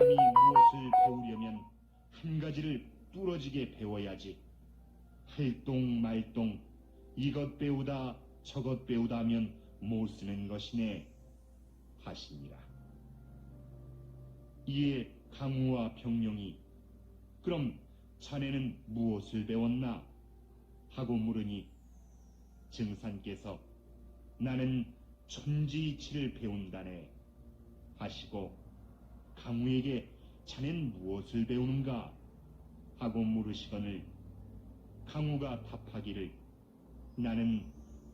사람이 무엇을 배우려면 한 가지를 뚫어지게 배워야지. 할동 말동 이것 배우다 저것 배우다 하면 못 쓰는 것이네 하시니라. 이에 강우와 병룡이 그럼 자네는 무엇을 배웠나? 하고 물으니 증산께서 나는 천지이치를 배운다네 하시고 강우에게 자넨 무엇을 배우는가? 하고 물으시거늘 강우가 답하기를 나는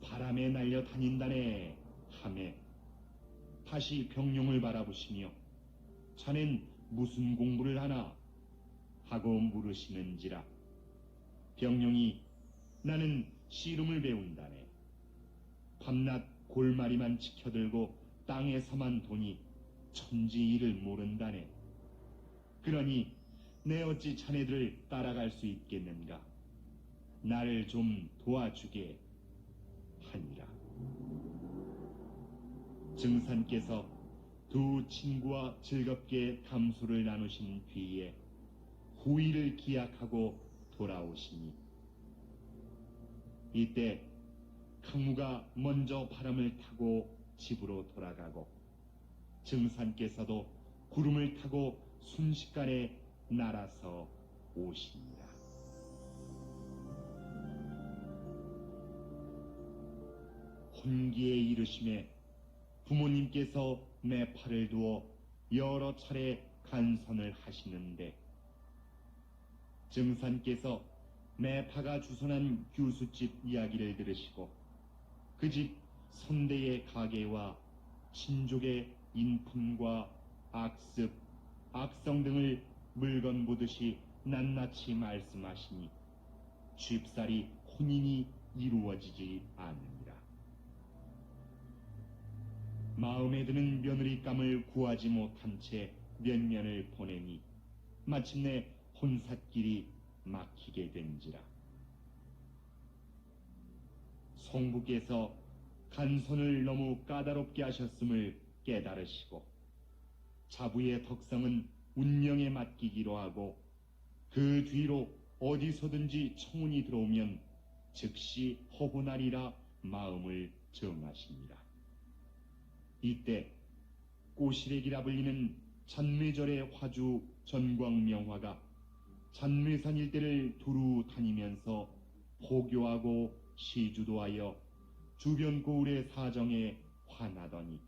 바람에 날려 다닌다네 하매 다시 병룡을 바라보시며 자넨 무슨 공부를 하나? 하고 물으시는지라 병룡이 나는 씨름을 배운다네 밤낮 골마리만 지켜들고 땅에서만 도니 천지 일을 모른다네. 그러니 내 어찌 자네들을 따라갈 수 있겠는가? 나를 좀 도와주게 하니라. 증산께서 두 친구와 즐겁게 담소를 나누신 뒤에 후일을 기약하고 돌아오시니 이때 강무가 먼저 바람을 타고 집으로 돌아가고 증산께서도 구름을 타고 순식간에 날아서 오십니다. 혼기에 이르심에 부모님께서 내 팔을 두어 여러 차례 간선을 하시는데 증산께서 매파가 주선한 규수집 이야기를 들으시고 그 집 선대의 가게와 친족의 인품과 악습, 악성 등을 물건 보듯이 낱낱이 말씀하시니 쉽사리 혼인이 이루어지지 않느니라. 마음에 드는 며느리감을 구하지 못한 채몇 년을 보내니 마침내 혼삿길이 막히게 된지라. 송부께서 간선을 너무 까다롭게 하셨음을 깨달으시고 자부의 덕성은 운명에 맡기기로 하고 그 뒤로 어디서든지 청운이 들어오면 즉시 허분하리라 마음을 정하십니다. 이때 꼬시래기라 불리는 잔매절의 화주 전광명화가 잔매산 일대를 두루 다니면서 포교하고 시주도 하여 주변 고을의 사정에 화나더니